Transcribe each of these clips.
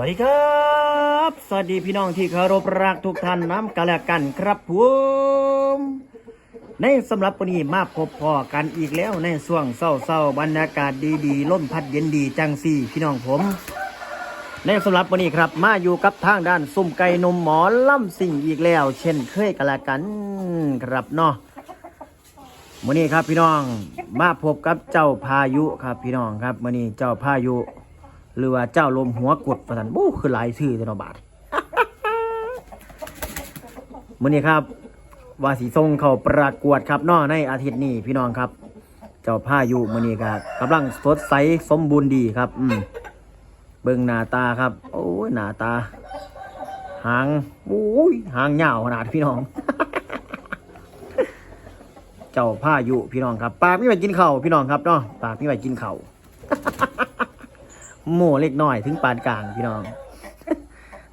วัสดีครับ สวัสดีพี่น้องที่เคารพรักทุกท่านน้ำกันและกันครับผมในสำหรับวันนี้มาพบพอกันอีกแล้วในช่วงเศร้าๆบรรยากาศดีๆล่มพัดเย็นดีจังสี่พี่น้องผม ในสำหรับวันนี้ครับ มาอยู่กับทางด้านสุ่มไก่นมหมอล่ำสิ่งอีกแล้ว เช่นเคยกันละกันครับเนาะวันนี้ครับพี่น้องมาพบกับเจ้าพายุครับพี่น้องครับวันนี้เจ้าพายุ หรือว่าเจ้าลมหัวกดประสันบู้คือหลายชื่อเนาะบาทมื้อนี้ครับว่าสีทรงเขาประกวดครับนอในอาทิตย์นี้พี่น้องครับ เจ้าพาอยุมื้อนี้ครับกำลังสดใสสมบูรณ์ดีครับ อืมเบิ่งหน้าตาครับ โอ้ยหน้าตา หางโอ้ยหางยาวขนาดพี่น้อง เจ้าพาอยุพี่น้องครับ ปากไม่ไปกินเข่าพี่น้องครับเนาะปากไม่ไปกินเข่า วหมูเล็กน้อยถึงปานกลางพี่น้อง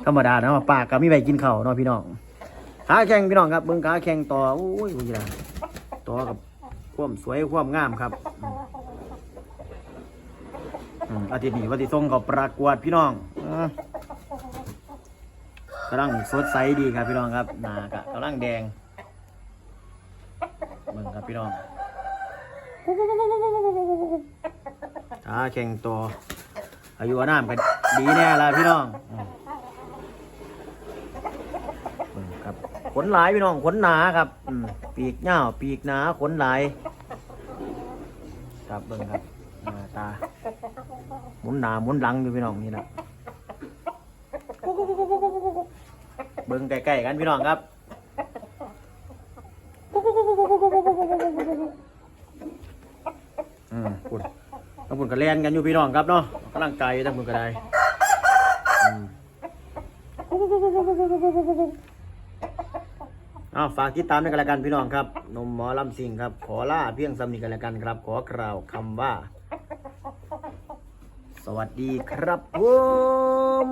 ธรรมดาเนาะปากกับมีใบกินเข่าเนาะพี่น้องขาแข่งพี่น้องครับเบิ้งขาแข่งต่อโอ้ยอุ้ยล่ะต่อกับความสวยความงามครับอาทิตย์นี้วันที่ส่งเขาประกวดพี่น้องกำลังสดใสดีครับพี่น้องครับหนากะกำลังแดงเบิ่งครับพี่น้องขาแข่งต่อ อายุอานามกันดีแน่ละพี่น้องอครับขนหลายพี่น้องขนหนาครับอืปีกเง่าปีกหนาขนหลายครับเบิ่งครับหน้าตาหมุนหนาหมุนหลังอยู่พี่น้องนี่นะเบิ่งใกล้ๆกันพี่น้องครับอืมปุ่นทั้งหมดก็เล่นกันอยู่พี่น้องครับเนาะ พลังกายทั้งหมดก็ได้อ้าวฝากติดตามด้วยกันละกันพี่น้องครับนมหมอลำซิงครับ ขอล่าเพียงสำนีกันละกันครับ ขอกล่าวคำว่า สวัสดีครับผม